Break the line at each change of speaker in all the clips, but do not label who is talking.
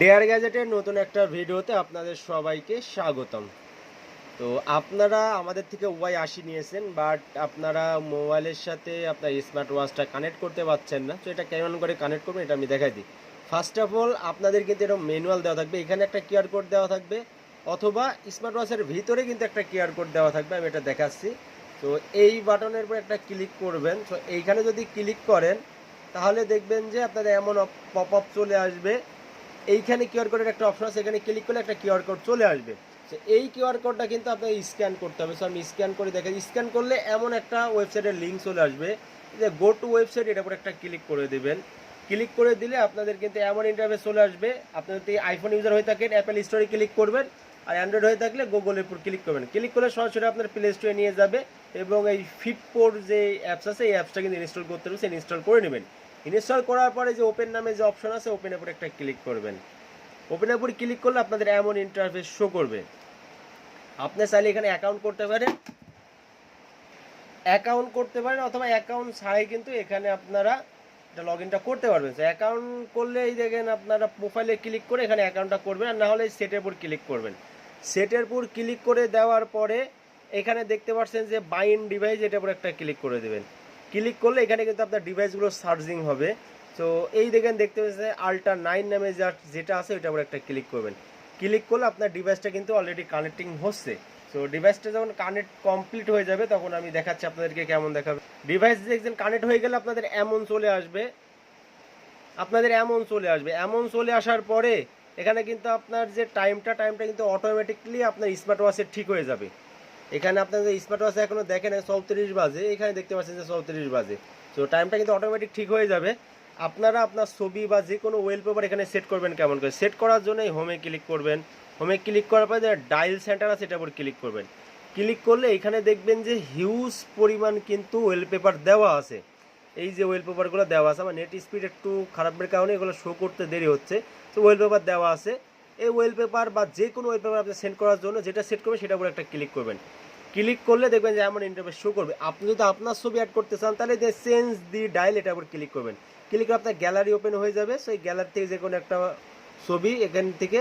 Dare গ্যাজেটের নতুন একটা ভিডিওতে আপনাদের সবাইকে স্বাগতম। তো আপনারা আমাদের থেকে ওয়াই আশি নিয়েছেন বাট আপনারা মোবাইলের সাথে আপনার স্মার্ট ওয়াচটা কানেক্ট করতে পারছেন না। তো এটা কেমন করে কানেক্ট করবেন এটা আমি দেখাই দিই। ফার্স্ট অফ অল আপনাদের কিন্তু এরকম ম্যানুয়াল দেওয়া থাকবে। এখানে একটা কিউআর কোড দেওয়া থাকবে, অথবা স্মার্ট ওয়াচের ভিতরে কিন্তু একটা কিউআর কোড দেওয়া থাকবে, আমি এটা দেখাচ্ছি। তো এই বাটনের উপর একটা ক্লিক করবেন। তো এইখানে যদি ক্লিক করেন, তাহলে দেখবেন যে আপনাদের এমন পপ আপ চলে আসবে। এইখানে কিউআর কোডের একটা অপশন আছে, এখানে ক্লিক করলে একটা কিউআর কোড চলে আসবে। তো এই কিউআর কোডটা কিন্তু আপনাকে স্ক্যান করতে হবে। সো আমি স্ক্যান করে দেখে স্ক্যান করলে এমন একটা ওয়েবসাইটের লিঙ্ক চলে আসবে যে গো টু ওয়েবসাইট এটার উপর একটা ক্লিক করে দেবেন। ক্লিক করে দিলে আপনাদের কিন্তু এমন ইন্টারভেস চলে আসবে। আপনি যদি আইফোন ইউজার হয়ে থাকেন অ্যাপেল স্টোরে ক্লিক করবেন আর অ্যান্ড্রয়েড হয়ে থাকলে গুগলের উপর ক্লিক করবেন। ক্লিক করলে সরাসরি আপনার প্লে স্টোরে নিয়ে যাবে এবং এই ফিটপোর যে অ্যাপস আছে, এই অ্যাপসটা কিন্তু ইনস্টল করতে হবে। সেটা ইনস্টল করে নেবেন। ইনস্টল করার পরে যে ওপেন নামে যে অপশন আছে ওপেনের উপর একটা ক্লিক করবেন। ওপেনের উপর ক্লিক করলে আপনাদের এমন ইন্টারফেস শো করবে। আপনি চাইলে এখানে অ্যাকাউন্ট করতে পারেন। অ্যাকাউন্ট করতে পারেন অথবা অ্যাকাউন্ট ছাড়াই কিন্তু এখানে আপনারা এটা লগ ইনটা করতে পারবেন। অ্যাকাউন্ট করলে এই দেখেন আপনারা প্রোফাইলে ক্লিক করে এখানে অ্যাকাউন্টটা করবেন। আর না হলে সেটের উপর ক্লিক করবেন। সেটের উপর ক্লিক করে দেওয়ার পরে এখানে দেখতে পাচ্ছেন যে বাইন ডিভাইস এটার উপর একটা ক্লিক করে দেবেন। ক্লিক করলে এখানে কিন্তু আপনার ডিভাইসগুলো চার্জিং হবে। তো এই দেখেন দেখতে পাচ্ছেন আল্ট্রা নাইন নামে যা, যেটা আছে ওইটা উপর একটা ক্লিক করবেন। ক্লিক করলে আপনার ডিভাইসটা কিন্তু অলরেডি কানেক্টিং হচ্ছে। তো ডিভাইসটা যখন কানেক্ট কমপ্লিট হয়ে যাবে, তখন আমি দেখাচ্ছি আপনাদেরকে কেমন দেখাবে। ডিভাইস দেখছেন কানেক্ট হয়ে গেলে আপনাদের এমন চলে আসবে। আপনাদের এমন চলে আসবে। এমন চলে আসার পরে এখানে কিন্তু আপনার যে টাইমটা টাইমটা কিন্তু অটোমেটিকলি আপনার স্মার্ট ওয়াচে ঠিক হয়ে যাবে। এখানে আপনাদের স্মার্ট ওয়াচে এখনও দেখেন চৌত্রিশ বাজে। এখানে দেখতে পাচ্ছেন যে চৌত্রিশ বাজে। তো টাইমটা কিন্তু অটোমেটিক ঠিক হয়ে যাবে। আপনারা আপনার ছবি বা যে কোনো ওয়েলপেপার এখানে সেট করবেন কেমন করে? সেট করার জন্য হোমে ক্লিক করবেন। হোমে ক্লিক করার পরে যে ডায়াল সেন্টার আছে সেটার উপর ক্লিক করবেন। ক্লিক করলে এখানে দেখবেন যে হিউজ পরিমাণ কিন্তু ওয়েলপেপার দেওয়া আছে। এই যে ওয়েলপেপারগুলো দেওয়া আছে আমার নেট স্পিড একটু খারাপের কারণে এগুলো শো করতে দেরি হচ্ছে। তো ওয়েলপেপার দেওয়া আছে। এই ওয়েলপেপার বা যে কোনো ওয়েলপেপার আপনি সেন্ড করার জন্য যেটা সেট করবেন সেটার উপর একটা ক্লিক করবেন। ক্লিক করলে দেখবেন যে এমন ইন্টারফেস শো করবে। আপনি যদি আপনার ছবি অ্যাড করতে চান, তাহলে যে চেঞ্জ দি ডায়াল এটার উপর ক্লিক করবেন। ক্লিক করে আপনার গ্যালারি ওপেন হয়ে যাবে। সেই গ্যালারি থেকে যে কোনো একটা ছবি এখান থেকে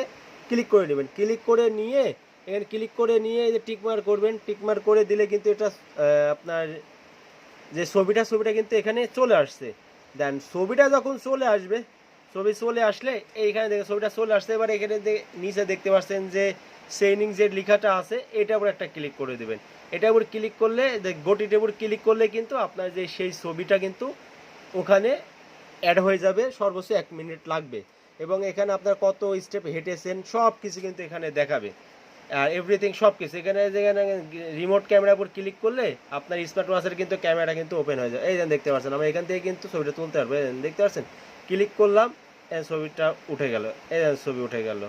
ক্লিক করে নেবেন। ক্লিক করে নিয়ে, এখানে ক্লিক করে নিয়ে এই যে টিকমার করবেন। টিকমার করে দিলে কিন্তু এটা আপনার যে ছবিটা ছবিটা কিন্তু এখানে চলে আসছে। দেন ছবিটা যখন চলে আসবে ছবি চলে আসলে এইখানে দেখে ছবিটা চলে আসছে। এবার এখানে নিচে দেখতে পাচ্ছেন যে সেইনিং যে লেখাটা আছে এটার উপর একটা ক্লিক করে দেবেন। এটার উপর ক্লিক করলে গোটিটার উপর ক্লিক করলে কিন্তু আপনার যে সেই ছবিটা কিন্তু ওখানে অ্যাড হয়ে যাবে, সর্বোচ্চ এক মিনিট লাগবে। এবং এখানে আপনার কত স্টেপ হেঁটেছেন সব কিছু কিন্তু এখানে দেখাবে। আর এভরিথিং সব কিছু এখানে যেখানে রিমোট ক্যামেরার উপর ক্লিক করলে আপনার স্মার্ট ওয়াচের কিন্তু ক্যামেরা কিন্তু ওপেন হয়ে যায় এই দেখতে পাচ্ছেন, আমরা এখান থেকে কিন্তু ছবিটা তুলতে পারব। দেখতে পাচ্ছেন ক্লিক করলাম। ছবিটা উঠে গেল ছবি উঠে গেল।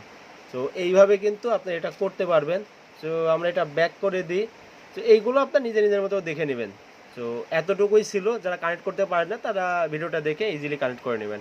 তো এইভাবে কিন্তু আপনি এটা করতে পারবেন। তো আমরা এটা ব্যাক করে দিই। তো এইগুলো আপনার নিজে নিজের মতো দেখে নেবেন। তো এতটুকুই ছিল। যারা কানেক্ট করতে পারে না, তারা ভিডিওটা দেখে ইজিলি কানেক্ট করে নেবেন।